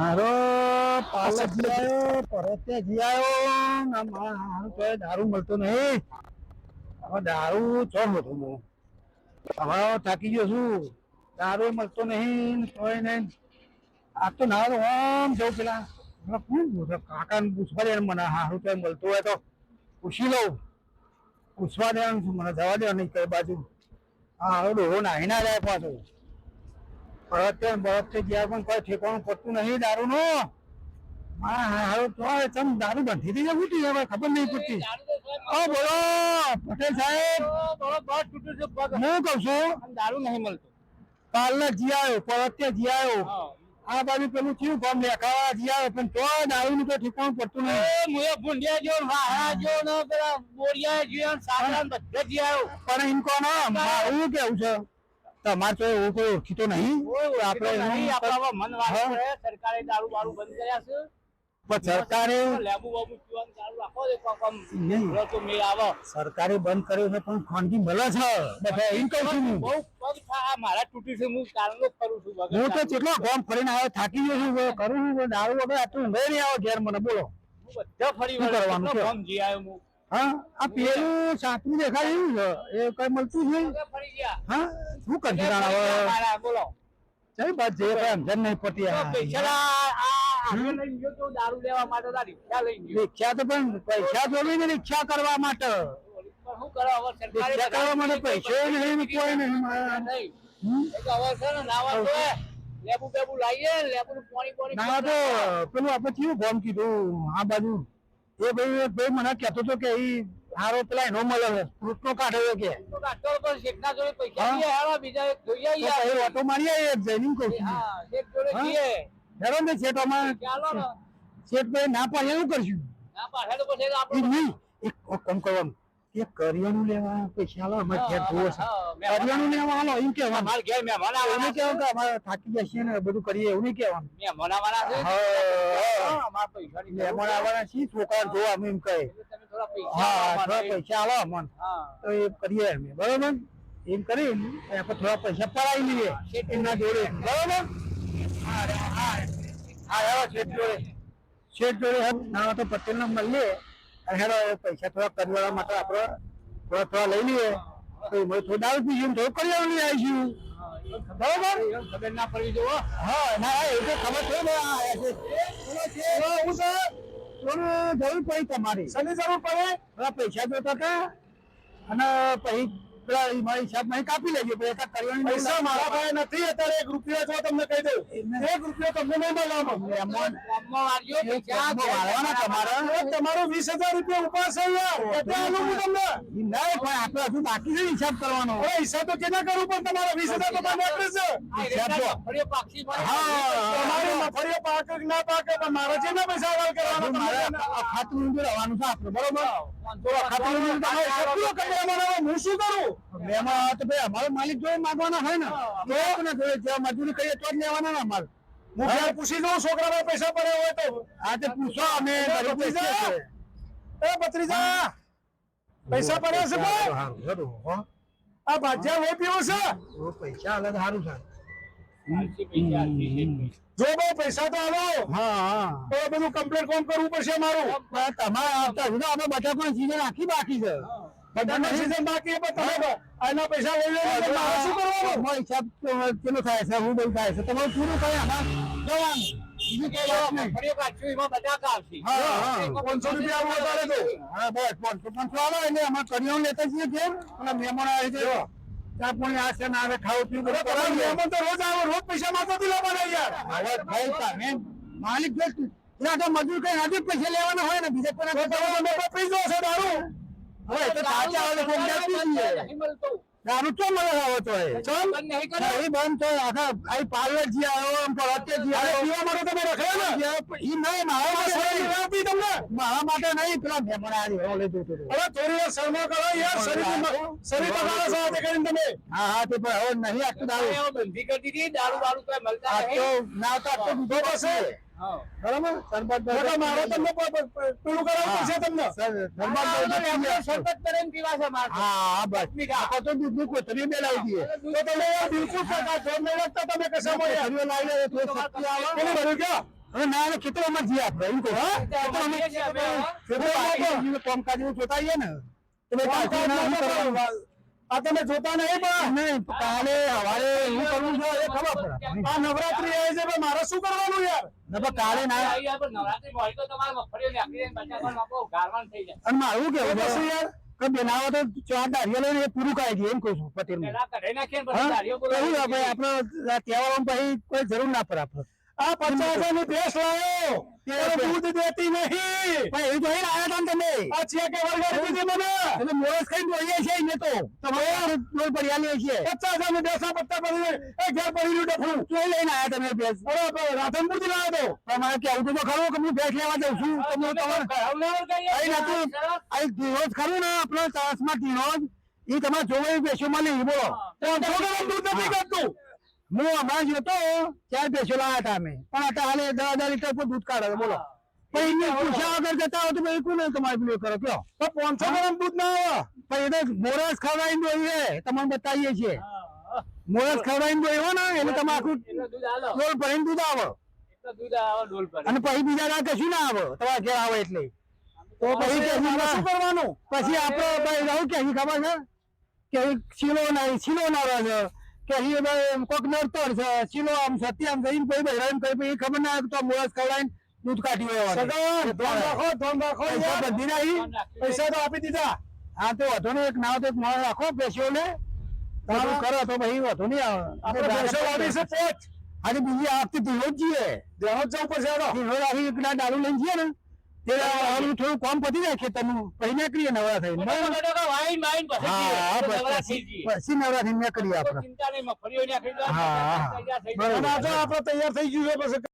મારો પાલક જી આવ્યો પરતે જી આવ્યો ને મારું તો દારૂ મળતો નહીં. હવે દારૂ ચો મળતો હું હવે થાકી ગયો છું. દારૂ મળતો નહીં કોઈ તોય નહીં. આ તો ના આમ જવું પેલા. કાકા ને પૂછવા દે મને હારું તો મળતું હોય તો. પૂછી લઉં. પૂછવા દે મને જવા દે નહીં કઈ બાજુ. હા હવે ડોહો નાહી ના જાય પાછો. ગયા પણ કોઈ ઠેકાણું પડતું નહીં દારૂ નો હા હા હવે તો ચમ દારૂ બંધી થઈ જવું હતી હવે ખબર નહીં પડતી. ઓ બોલો પટેલ સાહેબ. હું કઉ છું? દારૂ નહીં મળતો. પાર્લર જી આવ્યો પરત્ય જી આવ્યો આ બાજુ પેલું થયું ગામ લેખાવા જી આવ્યો પણ તો દારૂ નું તો ઠેકાણું પડતું નહીં. મુએ ભૂંડિયા જો વાહા જો ને પેલા બોરિયા જો ને બધે જ આવ્યો પણ એમ ના મારું કેવું છે? તમારે તો એવું કોઈ ઓળખીતો નહીં. આપણે સરકારે દારૂ બારૂ બંધ કર્યા છે. સરકારે બંધ કર્યો છે પણ ખાનગી મળે છે. હું બહુ પગ થા મારા તૂટી છે હું કારણો કરું છું તો. કેટલો ગામ ફરીને આવ્યો થાકી ગયો છું કરું છું દારૂ વગર આટલું ઊંઘે નહીં આવે ઘેર મને બોલો. બધા ફરી. કરવાનું હું? આ પેલું સાતમું દેખાડ્યું છે? એ કઈ મળતું જ નહીં. બધા ફરી ગયા હા? શું કરશે હવે? બોલો જઈ બાદ જે કઈ સમજણ નહીં પડતી. પૈસા રિક્ષા તો પણ ને રિક્ષા કરવા માટે. રિક્ષા કરવા માટે પૈસા નહીં કોઈ લેબુ બેબુ લાવીએ લેબુ પાણી પાણી ના તો પેલું આપણે કયું ફોન કીધું? આ બાજુ એ ભાઈ ભાઈ મને કહેતો હતો કે ઈ હારો પેલા એનો મળે છે. ફ્રૂટ નો કાઢ્યો કે. એક ઓટો મારી આવીએ જઈને કહું? હેરો ને શેઠોમાં શેઠ ભાઈ ના પાડે એવું કરશું? ના પાડે તો પછી આપણે નહીં. એક કામ કરવાનું. કે કરિયાણું લેવા પૈસા લો અમારે ઘેર જોવો છે. કરિયાણું લેવા હાલો એવું કેવાનું મારે ઘેર મહેમાન એવું નહીં આવવાના કે અમારે થાકી જશે ને બધું કરીએ એવું નહીં કહેવાનું. મહેમાન આવવાના છે. અમારે જરૂર મહેમાન છે. આવવાના છીએ છોકરા જોવા અમે એમ કહે. પૈસા હા થોડા પૈસા આલો અમને. તો એ કરીએ અમે બરોબર? એમ કરી આપણે થોડા પૈસા પડાવી લઈએ. એમના જોડે બરોબર? હા હા હા શેઠ જોડે. શેઠ જોડે હા ના તો પટેલ ને મળીએ અને હેડો પૈસા થોડા કરવા માટે આપણે થોડા થોડા લઈ લઈએ. તો થોડું દારૂ પીશું થોડું કરી લઈ આવીશું બરોબર? ખબર ના પડવી જોવો હા ના એ તો ખબર. ચલો, હું તો થોડું જરૂર પડી તમારી. શની જરૂર પડે? થોડા પૈસા જોતા હતા અને પછી પેલા મારી હિસાબમાં કાપી લેજો પછી એકાદ કરિયાણાની પૈસા મારા પાસે નથી અત્યારે એક રૂપિયા જો તમને કહી દઉં. એક રૂપિયો તમને નહીં મળવાનો. મહેમાન ગામમાં વાળજો પૈસા ગામમાં વાળવાના તમારા? એ તમારો વીસ હજાર રૂપિયા ઉપાસ છે યાર. એટલે આલું હું તમને? ઈ નહીં પણ આપણે હજુ બાકી છે હિસાબ કરવાનો. હિસાબ તો કેના કરું પણ તમારા વીસ હજાર તો જ જો. તમારી મફળીઓ પાકે ના પાકે પણ મારે છે ને પૈસા અવાલ કરવાના ખાતું રહેવાનું છે આપણે બરોબર ખાતું કેટલું કેટલું હું શું કરું? એમાં તો ભાઈ અમારો માલિક જોડે માંગવાના હોય ને તો ને જોડે મજૂરી કરીએ તો જ લેવાના ને અમારે. હું પૂછી લઉં? છોકરા પૈસા પડે હોય તો. આ તે પૂછો અમે ઘરે પૂછીએ છીએ. એ બત્રીજા પૈસા પડ્યા છે કોઈ સારું, સારું, હો. આ ભાજ્યા હોય પીવો છે? પૈસા અલગ સારું છે. જો બહુ પૈસા તો આવો હા. હા તો એ બધું કમ્પ્લેટ કોમ કરવું પડશે મારું તમારે આવતા અમે બધા પણ સીઝન આખી બાકી છે. બધાનો season બાકી છે, તમે આના પૈસા લઈ લો મારે શું કરવાનું? અમારો હિસાબ કેટલો થાય છે? હું બધું થાય છે. તમારું પૂરું થાય આમાં? જવાનું બીજું કઈ વાત નહીં. ફળીઓ પાછું એમાં બધા કાપશે. હા, હા. પાંચસો રૂપિયા આવું વધારે દો. હા બસ પાંચસો પાંચસો આવે એટલે અમારે કરિયાણું લેતા જઈએ ઘેર. અને મહેમાન આવે છે. ચા પાણી આ છે ને આવે ખાવું પીવું બધું મહેમાન તો રોજ આવે રોજ પૈસા માંગો તો લેવાના યાર. ભાઈ તમે માલિક જો મજૂર કઈ આજે જ પૈસા લેવાના હોય ને બીજા કોઈ તો તમે તમે પી જો દારૂ. તો આવે મળતું. દારૂ તો. મળે હવે તો એ? બંધ નહીં બંધ તો આખા આ પાર્લર જી આવ્યો આમ પરતે જી આવ્યો. પીવા માટે તમે રખાય ને. ઈ નહીં મારા માટે આપી તમને? મારા માટે નહીં પેલા મહેમાન આવી થોડી વાર શરમા કરો યાર શરીર શરીર બગાડો છો આજે કરીને તમે. હા હા તે પણ હવે નહીં આખું દારૂ. બંધી કરી દીધી, દારૂ બારૂ કાંઈ મળતા આ તો ના તો આટલું બીજો. હા. બરાબર? સરબત મારે તમને પ- પ- પ- પેલું કરાવવું પડશે તમને? સરબત આ ઓલો લેમડો શરબત કરીને પીવા છે મારે. હા બસ. આ તો દૂધની કોથળી બે લાવી દઈએ તો તમે બિલકુલ ટકા જોર નહીં રાખતા તમે કશામાં યાર કોથળીઓ લાવી લે તો શક્તિ આવે. પેલું ભર્યું ક્યાં? હવે ના ખેતરોમાં જઈએ આપણે કહું. ખેતરોમાં જઈએ, કામકાજ જોતા આવીએ ને? આ તમે જોતા નહીં પણ? નહીં કાલે સવારે શું કરવું છે એ ખબર પડે. આ નવરાત્રી આવે છે મારે શું કરવાનું યાર? ના કાલે ના આવી યાર, પણ નવરાત્રીમાં હોય તો તમારે મગફળીઓ નાખી દે, બચાવવાનું આપો, ગારવાનું થઈ જાય. અને મારું કેવું પછી યાર? કે બેનાવો તો ચાર દાઢીઓ લઈને પૂરું કાઢી દઈએ એમ કહું છું પટેલ હા? આપણે તહેવારો પછી કોઈ જરૂર ના પડે આપણે આ પચાસનું ભેંસ લાવ્યો દૂધ દેતી નહીં. હતા તમે? આ કે વળગાડી દીધી મને તમે મોરસ ખાઈ બોલીએ છે ને તો. તમારે ડોલ પડી આલીએ પચાસ હજારનું પત્તા પડી એ ઘેર પડી રહ્યું ડફરું લઈને આવ્યા તમે ભેંસ. અરે રાધનપુરથી લાવ્યો તો. તમારે કેવું તો ખરું કે હું ભેંસ લેવા જાઉં છું. તમને તમારે ખરું ને આપણો ધીરોજ. એ તમારે જોવાયું બેસોમાં નહીં બોલો દૂધ નથી કાઢતું હું હમણાં જ હતો ત્યારે બેસો લાવ્યા હતા અમે. પણ અત્યારે હાલે દસ હજાર લીટર પર દૂધ કાઢે બોલો. પણ એને પૂછ્યા વગર જતા હોય તો ભાઈ કોને તમારે પેલું કરો કયો તો પાંચસો ગ્રામ દૂધ ના આવે. પણ એ તો મોરસ ખવડાવીને દોઈએ તમને બતાવીએ છીએ. હા, મોરસ ખવડાવીને દોયો ને એટલે તમે આખું એટલું દૂધ આલો. ડોલ ભરીને દૂધ આવે. એટલું દૂધ આવે ડોલ પર. અને પછી બીજા ના કશું ના આવે. તમારા ઘેર આવે એટલે. તો પછી પછી મારે શું કરવાનું? પછી આપડે રહું કે ખબર છે? કે શીલો ના શીલો ના રહે કે અહીં ભાઈ કોક નડતર છે. શીલો આમ સત્ય આમ જઈને કોઈ ભાઈ એમ કહી પછી ખબર ના તો મોરસ ખવડાવીને દૂધ કાઢી હોય રાખો પૈસા બધી નહીં પૈસા તો આપી દીધા. હા તો વધુ નહીં એક નાવ તો એક મોણ રાખો પેશીઓ ને કરો તો ભાઈ વધુ નહીં આવે. આપણે છે પોચ. આજે બીજી આ વખતે ધીરો જ જઈએ. ધીરો જ જવું પડશે ધીરો રાખી એક ના દારૂ લઈને જઈએ ને. તે આનું થોડું કામ પતી જાય ખેતરનું. પછી કરીએ નવરા થઈને. પછી નવરા થઈને નીકળીએ તો આપણે. હા, બરાબર. આપણે તૈયાર થઈ ગયું છે પછી